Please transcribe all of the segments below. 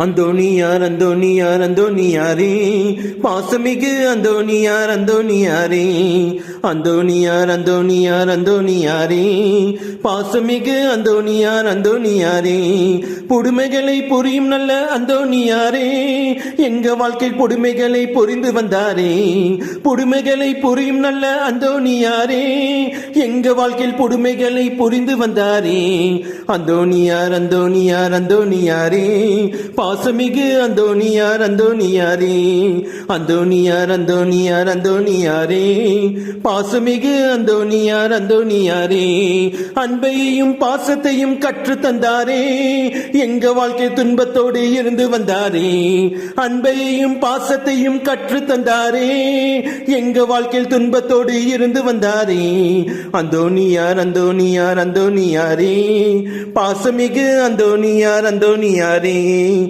அந்தோணியார் அந்தோணியார் அந்தோணியாரே பாசமிகு அந்தோணியார் அந்தோணியாரே அந்தோணியார் அந்தோணியார் அந்தோணியாரே பாசமிகு அந்தோணியார் அந்தோணியாரே புதுமைகளை புரியும் நல்ல அந்தோணியாரே எங்க வாழ்க்கை பொடுமைகளை புரிந்து வந்தாரே. புதுமைகளை புரியும் நல்ல அந்தோணியாரே எங்க வாழ்க்கையில் பொடுமைகளை புரிந்து வந்தாரே. அந்தோணியார் அந்தோணியார் அந்தோணியாரே பாசமிகு அந்தோனியார் அந்தோனியாரே அந்தோனியார் அந்தோனியார் அந்தோனியாரே பாசமிகு அந்தோனியார் அந்தோனியாரே அன்பையும் பாசத்தையும் கற்று தந்தாரே. எங்க வாழ்க்கை துன்பத்தோடு இருந்து வந்தாரே. அன்பையும் பாசத்தையும் கற்று தந்தாரே. எங்க வாழ்க்கையில் துன்பத்தோடு இருந்து வந்தாரே. அந்தோனியார் அந்தோனியார் அந்தோனியாரே பாசமிகு அந்தோனியார் அந்தோனியாரே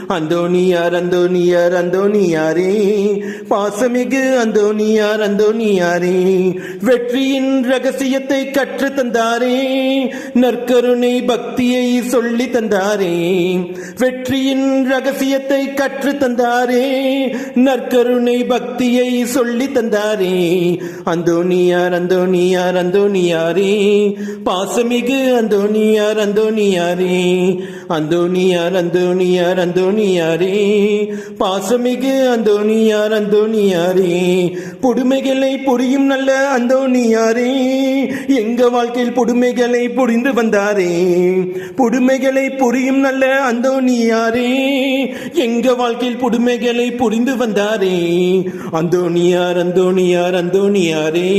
அந்தோனியார் அந்தோனியார் அந்தோனியாரே. பாசமிகு அந்தோனியார் அந்தோனியாரே. வெற்றியின் ரகசியத்தை கற்று தந்தாரே. நற்கருணை பக்தியை சொல்லி தந்தாரே. வெற்றியின் ரகசியத்தை கற்று தந்தாரே. நற்கருணை பக்தியை சொல்லி தந்தாரே. அந்தோனியார் அந்தோனியார் அந்தோனியாரே. பாசமிகு அந்தோனியார் அந்தோனியாரே. அந்தோனியார் அந்தோனியார் அந்தோனி அந்தோணியாரே. பாசமிகு அந்தோனியார் அந்தோனியாரே புடுமைகளை புரியும் நல்ல அந்தோனியாரே எங்க வாழ்க்கையில் புடுமைகளை புரிந்து வந்தாரே. புடுமைகளை புரியும் நல்ல அந்தோனியாரே எங்க வாழ்க்கையில் புடுமைகளை புரிந்து வந்தாரே. அந்தோனியார் அந்தோனியார் அந்தோனியாரே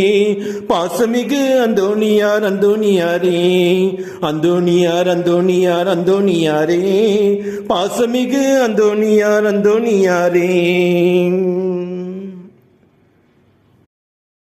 பாசமிகு அந்தோனியார் அந்தோனியாரே அந்தோனியார் அந்தோனியார் அந்தோனியாரே பாசமிகு அந்தோனியார் அந்தோனியாரே